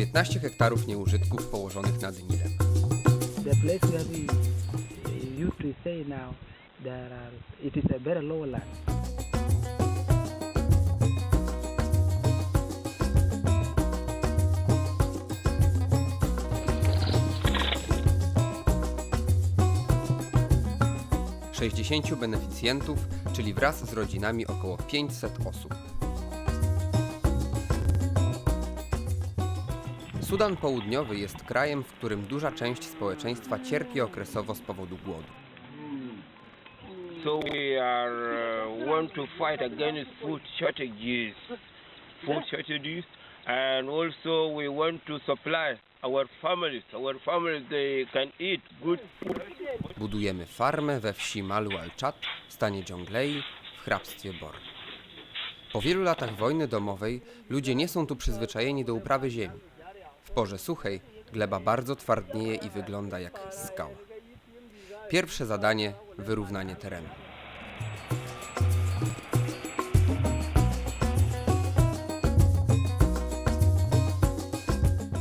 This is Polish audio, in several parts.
19 hektarów nieużytków położonych nad Nilem. The place where we used to stay now, there are, it is a very low land. - 60 beneficjentów, czyli wraz z rodzinami około 500 osób. Sudan Południowy jest krajem, w którym duża część społeczeństwa cierpi okresowo z powodu głodu. So we are uh, want to fight against food shortages, food shortages, and also we want to supply our families. Our families they can eat good food. Budujemy farmę we wsi Malu al-Czad w stanie Dżonglei w hrabstwie Bor. Po wielu latach wojny domowej ludzie nie są tu przyzwyczajeni do uprawy ziemi. W porze suchej gleba bardzo twardnieje i wygląda jak skała. Pierwsze zadanie wyrównanie terenu.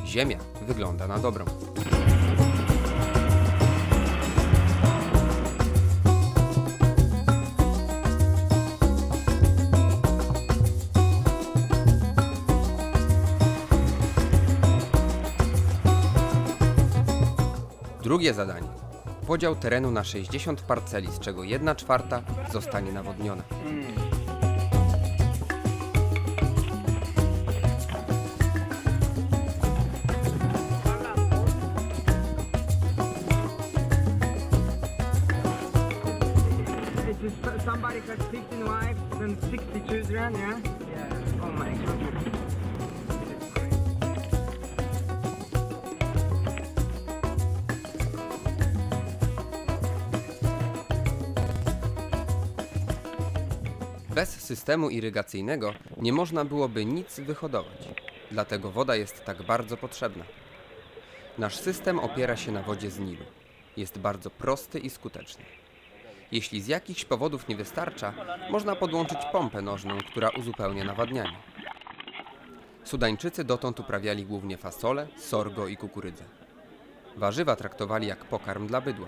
Ziemia wygląda na dobrą. Drugie zadanie. Podział terenu na 60 parceli, z czego 1 czwarta zostanie nawodniona. Somebody got 16 wives and 60 children, yeah? Yeah. Bez systemu irygacyjnego nie można byłoby nic wyhodować. Dlatego woda jest tak bardzo potrzebna. Nasz system opiera się na wodzie z Nilu. Jest bardzo prosty i skuteczny. Jeśli z jakichś powodów nie wystarcza, można podłączyć pompę nożną, która uzupełnia nawadnianie. Sudańczycy dotąd uprawiali głównie fasole, sorgo i kukurydzę. Warzywa traktowali jak pokarm dla bydła.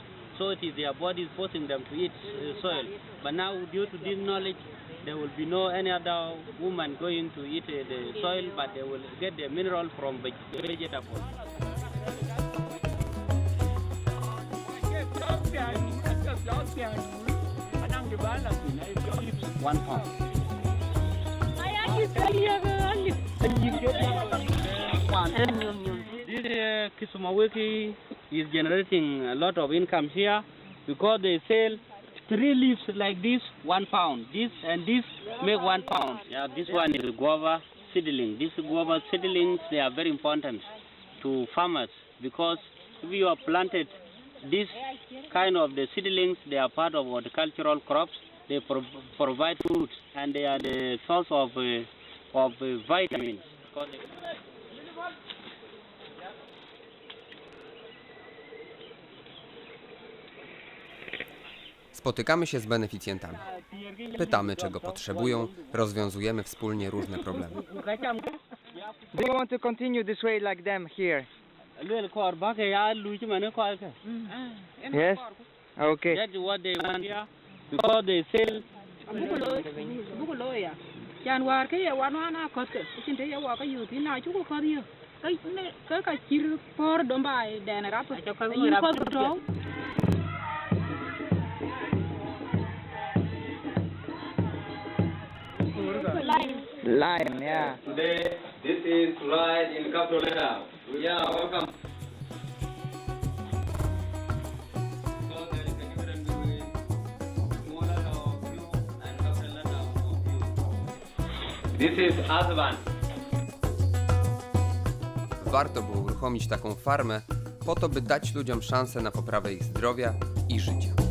So it is their bodies forcing them to eat uh, soil. But now, due to this knowledge, there will be no any other woman going to eat uh, the soil, but they will get the mineral from veg- vegetables. One pound. This uh, Kisumawiki is generating a lot of income here because they sell three leaves like this, one pound. This and this make one pound. Yeah, this one is guava seedling. These guava seedlings they are very important to farmers because if you have planted this kind of the seedlings, they are part of horticultural crops. They pro- provide food and they are the source of uh, of uh, vitamins. Spotykamy się z beneficjentami. Pytamy, czego potrzebują, rozwiązujemy wspólnie różne problemy. Do you want to continue this way like them here? Yes? Okay. To Lion, yeah. Today, this is right in capital letter. Yeah, welcome. This is husband. warto było uruchomić taką farmę po to, by dać ludziom szansę na poprawę ich zdrowia i życia.